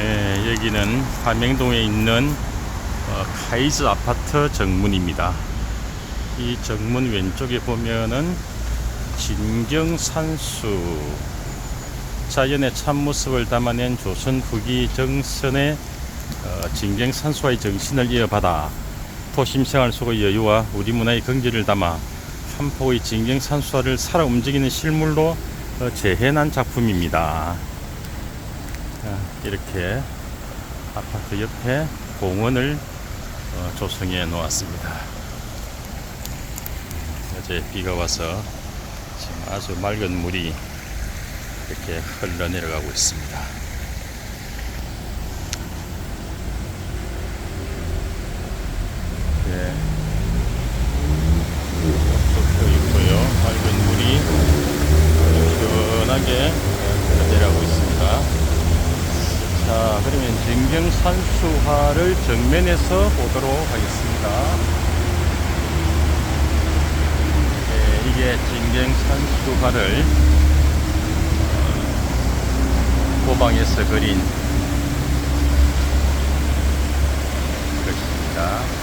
네, 여기는 함영동에 있는 어, 카이즈 아파트 정문입니다. 이 정문 왼쪽에 보면은 진경산수 자연의 참모습을 담아낸 조선 후기 정선의 어, 진경산수와의 정신을 이어받아 도심생활 속의 여유와 우리 문화의 긍지를 담아 한 폭의 진경산수화를 살아 움직이는 실물로 어, 재현한 작품입니다. 자, 이렇게 아파트 옆에 공원을 어, 조성해 놓았습니다. 어제 비가 와서 지금 아주 맑은 물이 이렇게 흘러내려가고 있습니다. 네. 쏟혀 있고요. 맑은 물이 시원하게 흘러내려가고 있습니다. 자, 그러면 진경산수화를 정면에서 보도록 하겠습니다. 네, 이게 진경산수화를 어, 고방에서 그린 것입니다.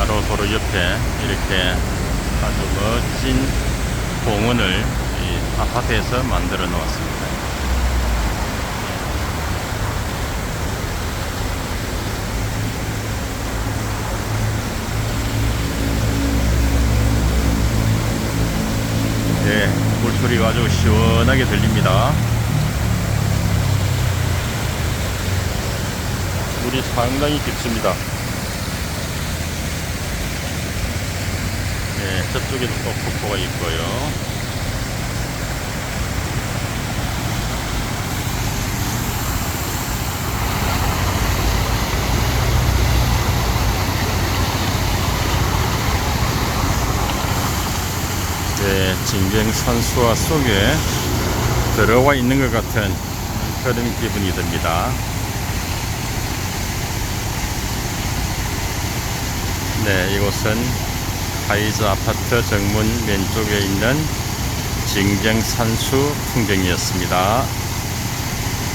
바로 도로 옆에 이렇게 아주 멋진 공원을 이 아파트에서 만들어 놓았습니다. 네, 물소리가 아주 시원하게 들립니다. 물이 상당히 깊습니다. 네, 저쪽에도 또 폭포가 있고요. 네, 진경산수화 속에 들어와 있는 것 같은 그런 기분이 듭니다. 네, 이곳은 하이즈 아파트 정문 왼쪽에 있는 진경산수 풍경이었습니다.